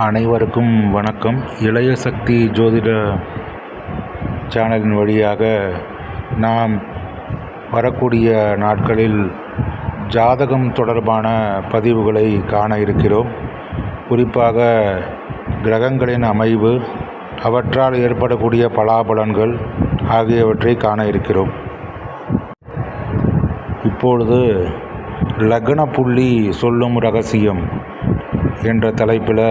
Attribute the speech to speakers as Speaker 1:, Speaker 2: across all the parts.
Speaker 1: அனைவருக்கும் வணக்கம் இளைய சக்தி ஜோதிட சேனலின் வழியாக நாம் வரக்கூடிய நாட்களில் ஜாதகம் தொடர்பான பதிவுகளை காண இருக்கிறோம் குறிப்பாக கிரகங்களின் அமைவு அவற்றால் ஏற்படக்கூடிய பலாபலன்கள் ஆகியவற்றை காண இருக்கிறோம் இப்பொழுது லக்ன புள்ளி சொல்லும் ரகசியம் என்ற தலைப்பில்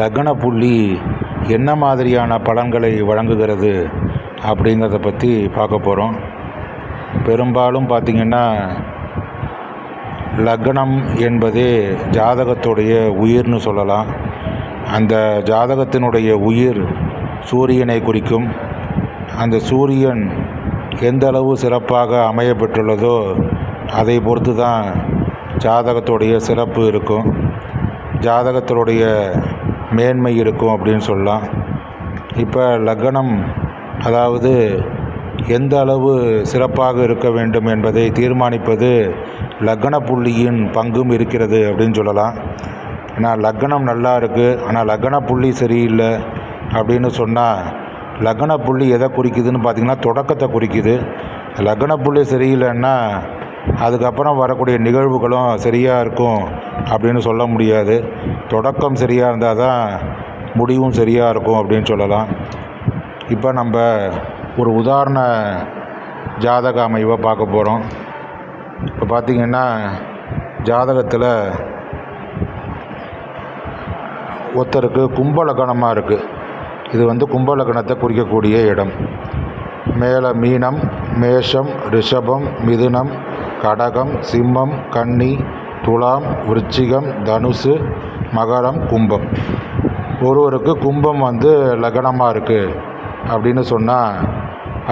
Speaker 1: லக்ன புள்ளி என்ன மாதிரியான பலன்களை வழங்குகிறது அப்படிங்கிறத பற்றி பார்க்க போகிறோம் பெரும்பாலும் பார்த்திங்கன்னா லக்னம் என்பதே ஜாதகத்துடைய உயிர்னு சொல்லலாம் அந்த ஜாதகத்தினுடைய உயிர் சூரியனை குறிக்கும் அந்த சூரியன் எந்த அளவு சிறப்பாக அமைய பெற்றுள்ளதோ அதை பொறுத்து தான் ஜாதகத்துடைய சிறப்பு இருக்கும் ஜாதகத்தினுடைய மேன்மை இருக்கும் அப்படின்னு சொல்லலாம் இப்போ லக்னம் அதாவது எந்த அளவு சிறப்பாக இருக்க வேண்டும் என்பதை தீர்மானிப்பது லக்ன புள்ளியின் பங்கும் இருக்கிறது அப்படின்னு சொல்லலாம் ஏன்னா லக்னம் நல்லா இருக்குது ஆனால் லக்ன புள்ளி சரியில்லை அப்படின்னு சொன்னால் லக்ன புள்ளி எதை குறிக்குதுன்னு பார்த்திங்கன்னா தொடக்கத்தை குறிக்குது லக்ன புள்ளி சரியில்லைன்னா அதுக்கப்புறம் வரக்கூடிய நிகழ்வுகளும் சரியாக இருக்கும் அப்படின்னு சொல்ல முடியாது தொடக்கம் சரியாக இருந்தால் தான் முடிவும் சரியாக இருக்கும் அப்படின்னு சொல்லலாம் இப்போ நம்ம ஒரு உதாரண ஜாதக அமைவை பார்க்க போகிறோம் இப்போ பார்த்திங்கன்னா ஜாதகத்தில் ஒருத்தருக்கு கும்பலக்கணமாக இருக்குது இது வந்து கும்பலக்கணத்தை குறிக்கக்கூடிய இடம் மேலே மீனம் மேஷம் ரிஷபம் மிதுனம் கடகம் சிம்மம் கன்னி துலாம் விருச்சிகம் தனுசு மகரம் கும்பம் ஒருவருக்கு கும்பம் வந்து லக்னமாக இருக்குது அப்படின்னு சொன்னால்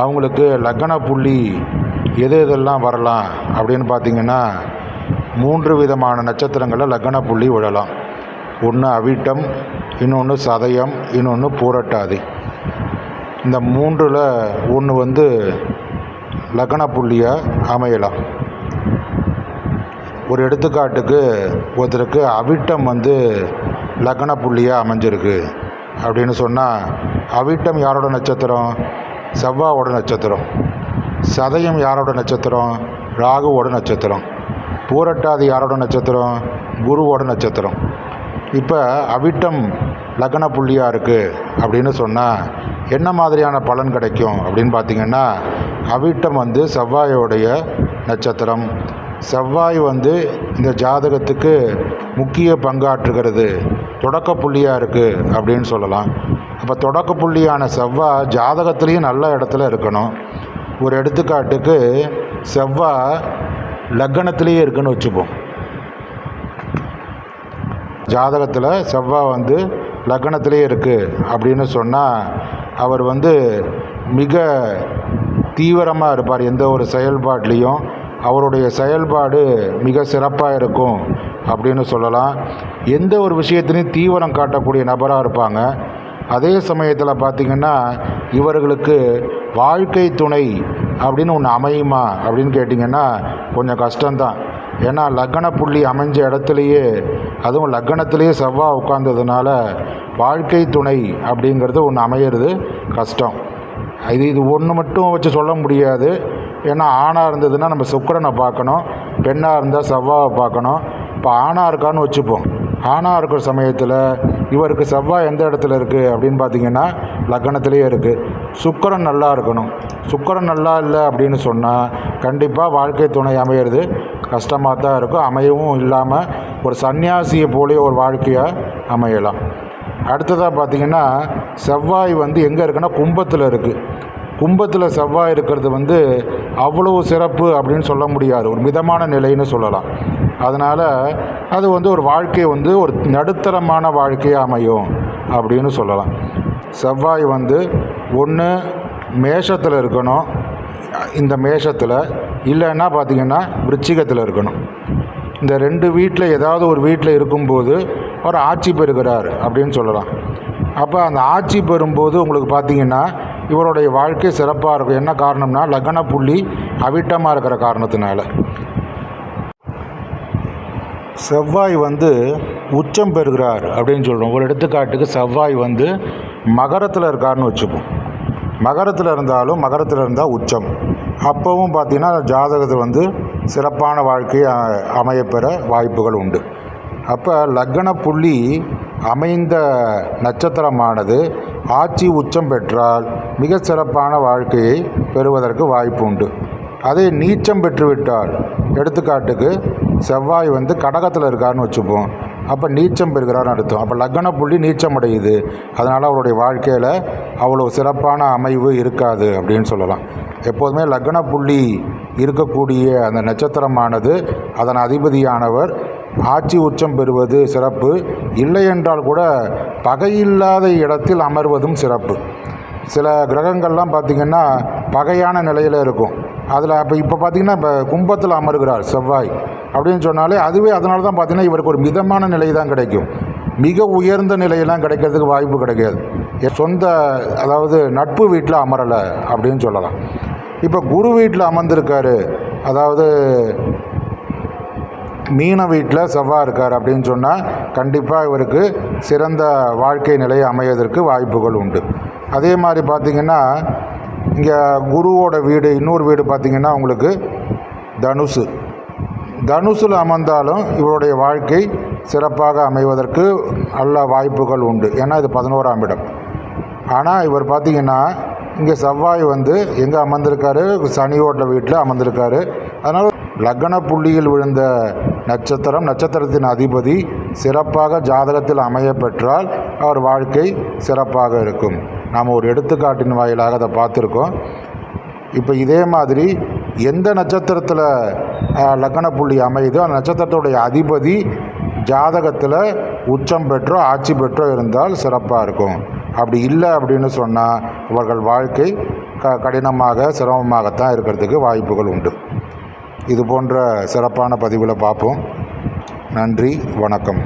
Speaker 1: அவங்களுக்கு லக்ன புள்ளி எது எதெல்லாம் வரலாம் அப்படின்னு பார்த்திங்கன்னா மூன்று விதமான நட்சத்திரங்களில் லக்ன புள்ளி விழலாம் ஒன்று அவிட்டம் இன்னொன்று சதயம் இன்னொன்று பூரட்டாதி இந்த மூன்றில் ஒன்று வந்து லக்ன புள்ளியாக அமையலாம் ஒரு எடுத்துக்காட்டுக்கு ஒருத்தருக்கு அவிட்டம் வந்து லக்ன புள்ளியாக அமைஞ்சிருக்கு அப்படின்னு சொன்னால் அவிட்டம் யாரோட நட்சத்திரம் செவ்வாவோட நட்சத்திரம் சதயம் யாரோட நட்சத்திரம் ராகுவோட நட்சத்திரம் பூரட்டாதி யாரோட நட்சத்திரம் குருவோட நட்சத்திரம் இப்போ அவிட்டம் லக்ன புள்ளியாக இருக்குது அப்படின்னு சொன்னால் என்ன மாதிரியான பலன் கிடைக்கும் அப்படின்னு பார்த்திங்கன்னா அவிட்டம் வந்து செவ்வாயோடைய நட்சத்திரம் செவ்வாய் வந்து இந்த ஜாதகத்துக்கு முக்கிய பங்காற்றுகிறது தொடக்க புள்ளியாக இருக்குது அப்படின்னு சொல்லலாம் அப்போ தொடக்க புள்ளியான செவ்வாய் ஜாதகத்துலேயும் நல்ல இடத்துல இருக்கணும் ஒரு எடுத்துக்காட்டுக்கு செவ்வாய் லக்கணத்திலேயே இருக்குன்னு வச்சுப்போம் ஜாதகத்தில் செவ்வாய் வந்து லக்கணத்திலேயே இருக்குது அப்படின்னு சொன்னால் அவர் வந்து மிக தீவிரமாக இருப்பார் எந்த ஒரு செயல்பாட்லேயும் அவருடைய செயல்பாடு மிக சிறப்பாக இருக்கும் அப்படின்னு சொல்லலாம் எந்த ஒரு விஷயத்திலையும் தீவிரம் காட்டக்கூடிய நபராக இருப்பாங்க அதே சமயத்தில் பார்த்திங்கன்னா இவர்களுக்கு வாழ்க்கை துணை அப்படின்னு ஒன்று அமையுமா அப்படின்னு கேட்டிங்கன்னா கொஞ்சம் கஷ்டம்தான் ஏன்னா லக்கண புள்ளி அமைஞ்ச இடத்துலையே அதுவும் லக்கணத்திலேயே செவ்வாய் உட்காந்ததுனால வாழ்க்கை துணை அப்படிங்கிறது ஒன்று அமையிறது கஷ்டம் இது இது ஒன்று மட்டும் வச்சு சொல்ல முடியாது ஏன்னா ஆணாக இருந்ததுன்னா நம்ம சுக்கரனை பார்க்கணும் பெண்ணாக இருந்தால் செவ்வாவை பார்க்கணும் இப்போ ஆணாக இருக்கான்னு வச்சுப்போம் ஆணாக இருக்கிற சமயத்தில் இவருக்கு செவ்வாய் எந்த இடத்துல இருக்குது அப்படின்னு பார்த்தீங்கன்னா லக்னத்திலேயே இருக்குது சுக்கரன் நல்லா இருக்கணும் சுக்கரன் நல்லா இல்லை அப்படின்னு சொன்னால் கண்டிப்பாக வாழ்க்கை துணை அமையிறது கஷ்டமாக தான் இருக்கும் அமையவும் இல்லாமல் ஒரு சன்னியாசியை போலே ஒரு வாழ்க்கையாக அமையலாம் அடுத்ததாக பார்த்திங்கன்னா செவ்வாய் வந்து எங்கே இருக்குன்னா கும்பத்தில் இருக்குது கும்பத்தில் செவ்வாய் இருக்கிறது வந்து அவ்வளவு சிறப்பு அப்படின்னு சொல்ல முடியாது ஒரு மிதமான நிலைன்னு சொல்லலாம் அதனால் அது வந்து ஒரு வாழ்க்கை வந்து ஒரு நடுத்தரமான வாழ்க்கையாக அமையும் அப்படின்னு சொல்லலாம் செவ்வாய் வந்து ஒன்று மேஷத்தில் இருக்கணும் இந்த மேஷத்தில் இல்லைன்னா பார்த்திங்கன்னா விருச்சிகத்தில் இருக்கணும் இந்த ரெண்டு வீட்டில் ஏதாவது ஒரு வீட்டில் இருக்கும்போது அவர் ஆட்சி பெறுகிறார் அப்படின்னு சொல்லலாம் அப்போ அந்த ஆட்சி பெறும்போது உங்களுக்கு பார்த்தீங்கன்னா இவருடைய வாழ்க்கை சிறப்பாக இருக்கும் என்ன காரணம்னா லக்ன புள்ளி அவிட்டமாக இருக்கிற காரணத்தினால செவ்வாய் வந்து உச்சம் பெறுகிறார் அப்படின்னு சொல்கிறோம் ஒரு எடுத்துக்காட்டுக்கு செவ்வாய் வந்து மகரத்தில் இருக்காருன்னு வச்சுப்போம் மகரத்தில் இருந்தாலும் மகரத்தில் இருந்தால் உச்சம் அப்போவும் பார்த்திங்கன்னா ஜாதகத்தில் வந்து சிறப்பான வாழ்க்கையை அமையப்பெற வாய்ப்புகள் உண்டு அப்போ லக்ன புள்ளி அமைந்த நட்சத்திரமானது ஆட்சி உச்சம் பெற்றால் மிக சிறப்பான வாழ்க்கையை பெறுவதற்கு வாய்ப்பு உண்டு அதே நீச்சம் பெற்றுவிட்டால் எடுத்துக்காட்டுக்கு செவ்வாய் வந்து கடகத்தில் இருக்காருன்னு வச்சுப்போம் அப்போ நீச்சம் பெறுகிறார்னு அர்த்தம் அப்போ லக்ன புள்ளி நீச்சம் அடையுது அதனால் அவருடைய வாழ்க்கையில் அவ்வளோ சிறப்பான அமைவு இருக்காது அப்படின்னு சொல்லலாம் எப்போதுமே லக்ன புள்ளி இருக்கக்கூடிய அந்த நட்சத்திரமானது அதன் அதிபதியானவர் ஆட்சி உச்சம் பெறுவது சிறப்பு இல்லை என்றால் கூட பகையில்லாத இடத்தில் அமர்வதும் சிறப்பு சில கிரகங்கள்லாம் பார்த்திங்கன்னா பகையான நிலையில் இருக்கும் அதில் அப்போ இப்போ பார்த்திங்கன்னா இப்போ கும்பத்தில் அமர்கிறார் செவ்வாய் அப்படின்னு சொன்னாலே அதுவே அதனால தான் பார்த்திங்கன்னா இவருக்கு ஒரு மிதமான நிலை தான் கிடைக்கும் மிக உயர்ந்த நிலையெல்லாம் கிடைக்கிறதுக்கு வாய்ப்பு கிடைக்காது சொந்த அதாவது நட்பு வீட்டில் அமரலை அப்படின்னு சொல்லலாம் இப்போ குரு வீட்டில் அமர்ந்திருக்காரு அதாவது மீன வீட்டில் செவ்வாய் இருக்கார் அப்படின்னு சொன்னால் கண்டிப்பாக இவருக்கு சிறந்த வாழ்க்கை நிலை அமையதற்கு வாய்ப்புகள் உண்டு அதே மாதிரி பார்த்திங்கன்னா இங்கே குருவோட வீடு இன்னொரு வீடு பார்த்திங்கன்னா உங்களுக்கு தனுசு தனுசில் அமர்ந்தாலும் இவருடைய வாழ்க்கை சிறப்பாக அமைவதற்கு நல்ல வாய்ப்புகள் உண்டு ஏன்னா இது பதினோராம் இடம் ஆனால் இவர் பார்த்திங்கன்னா இங்கே செவ்வாய் வந்து எங்கே அமர்ந்திருக்காரு சனியோட வீட்டில் அமர்ந்திருக்காரு அதனால் லக்ன புள்ளியில் விழுந்த நட்சத்திரம் நட்சத்திரத்தின் அதிபதி சிறப்பாக ஜாதகத்தில் அமைய பெற்றால் அவர் வாழ்க்கை சிறப்பாக இருக்கும் நாம் ஒரு எடுத்துக்காட்டின் வாயிலாக அதை பார்த்துருக்கோம் இப்போ இதே மாதிரி எந்த நட்சத்திரத்தில் லக்கண புள்ளி அமையுதோ அந்த நட்சத்திரத்துடைய அதிபதி ஜாதகத்தில் உச்சம் பெற்றோ ஆட்சி பெற்றோ இருந்தால் சிறப்பாக இருக்கும் அப்படி இல்லை அப்படின்னு சொன்னால் அவர்கள் வாழ்க்கை க கடினமாக சிரமமாகத்தான் இருக்கிறதுக்கு வாய்ப்புகள் உண்டு இது போன்ற சிறப்பான பதிவில் பார்ப்போம் நன்றி வணக்கம்